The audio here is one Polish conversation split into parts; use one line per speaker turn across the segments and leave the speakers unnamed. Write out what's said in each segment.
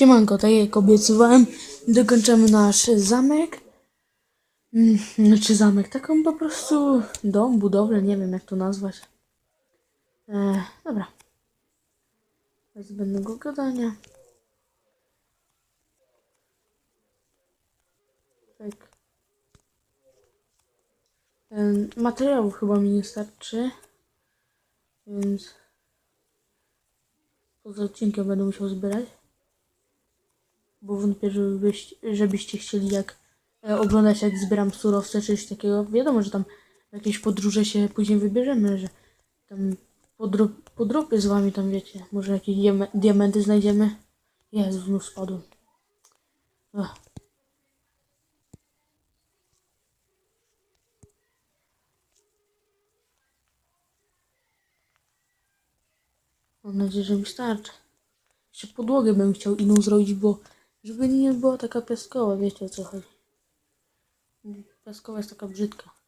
Siemanko, tak jak obiecywałem, dokończamy nasz zamek. Mm, Znaczy zamek, taką po prostu dom, budowlę, nie wiem jak to nazwać. E, dobra. Bez zbędnego gadania. Tak. E, materiałów chyba mi nie starczy. Więc poza odcinkiem będę musiał zbierać bo wątpię, żebyś, żebyście chcieli jak e, oglądać jak zbieram surowce czy coś takiego. Wiadomo, że tam jakieś podróże się później wybierzemy, że tam podro, z wami tam wiecie, może jakieś diame, diamenty znajdziemy. Jezu, znów spadłem. Mam nadzieję, że mi starczy. Jeszcze podłogę bym chciał inną zrobić, bo żeby nie była taka piaskowa, wiecie o co chodzi. Piaskowa jest taka brzydka.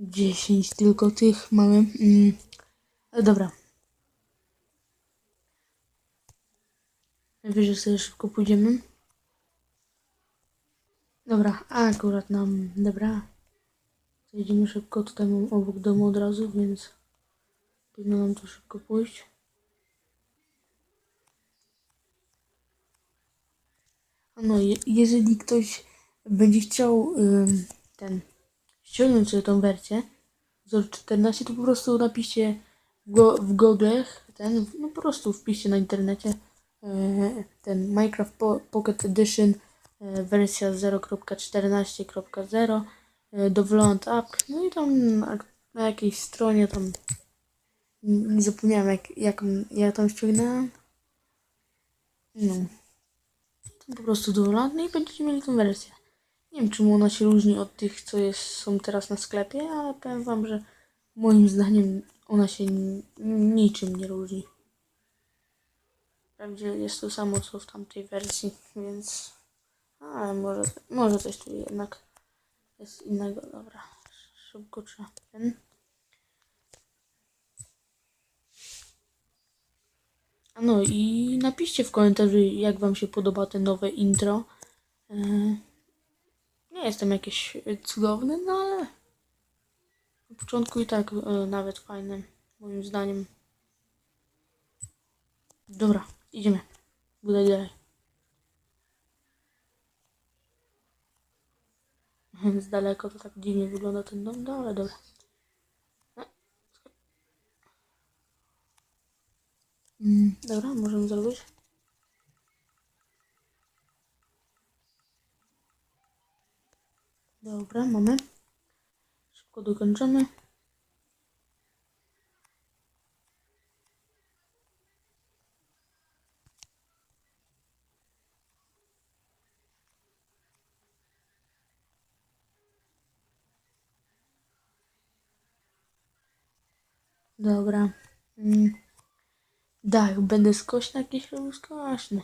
Dziesięć tylko tych mamy. Mm. Ale dobra. Najwyżej sobie szybko pójdziemy. Dobra, akurat nam, dobra. Zejdziemy szybko, tutaj mam obok domu od razu, więc powinno nam to szybko pójść. No, je, jeżeli ktoś będzie chciał ten ściągnąć sobie tą wersję z 14, to po prostu napiszcie go, w Google'ach ten, no po prostu wpiszcie na internecie e, ten Minecraft po, Pocket Edition e, wersja 0.14.0 e, do Vlont App, no i tam na, na jakiejś stronie tam nie zapomniałem jak, jak ja tam ściągnąłem. No. Po prostu do Vlont, no i będziecie mieli tą wersję. Nie wiem, czemu ona się różni od tych, co jest, są teraz na sklepie, ale powiem wam, że moim zdaniem ona się ni- niczym nie różni. Wprawdzie jest to samo, co w tamtej wersji, więc... Ale może, może coś tu jednak jest innego. Dobra, szybko trzeba ten... A No i napiszcie w komentarzu, jak wam się podoba te nowe intro. Yy, nie jestem jakiś cudowny, no ale na początku i tak e, nawet fajny, moim zdaniem. Dobra, idziemy. Budać dalej. Z daleko to tak dziwnie wygląda ten dom, no ale dobra. Mm, dobra, możemy zrobić. Dobra, mamy. Szybko dokończymy. Dobra. Mm. Dach, będę skośny jakieś robił skośny.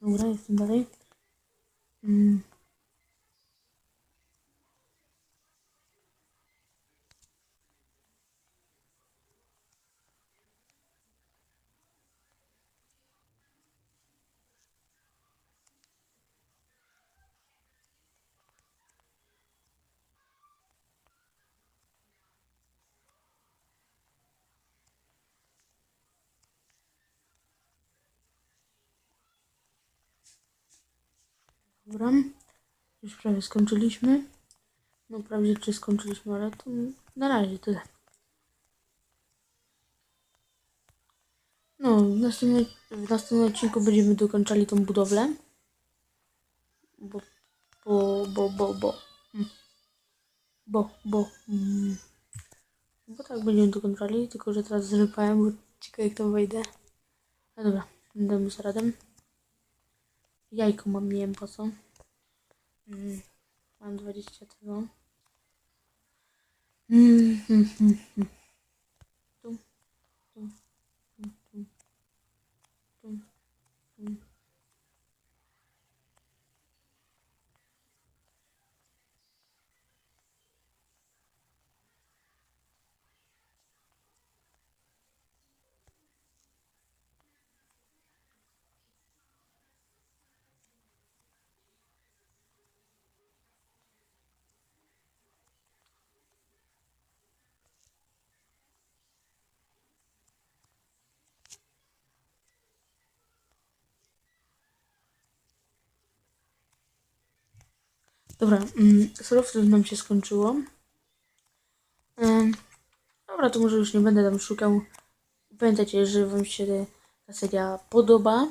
Dobra, jestem dalej. Mm. Dobra. Już prawie skończyliśmy. No prawie czy skończyliśmy, ale to na razie tyle. No, w następnym, w następnym odcinku będziemy dokończali tą budowlę. Bo, bo, bo, bo, bo. Mm. Bo, bo. Mm. Bo tak będziemy dokończali, tylko że teraz zrypałem, bo ciekawe jak tam wejdę. No dobra, damy sobie radę. Jajko mam, nie wiem po co. Mm. Mam 20 tego. Mm, mm, mm, mm. Tu, tu, tu, tu, tu, tu. Dobra, mm, surowców nam się skończyło. Dobra, to może już nie będę tam szukał. Pamiętajcie, że Wam się ta seria podoba.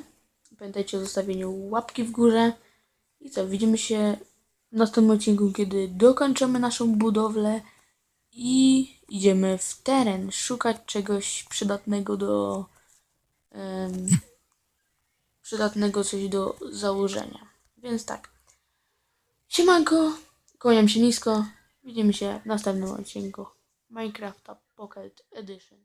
Pamiętajcie o zostawieniu łapki w górze. I co, widzimy się w następnym odcinku, kiedy dokończymy naszą budowlę i idziemy w teren szukać czegoś przydatnego do. em, przydatnego coś do założenia. Więc tak. Siemanko, kłaniam się nisko. Widzimy się w następnym odcinku Minecrafta Pocket Edition.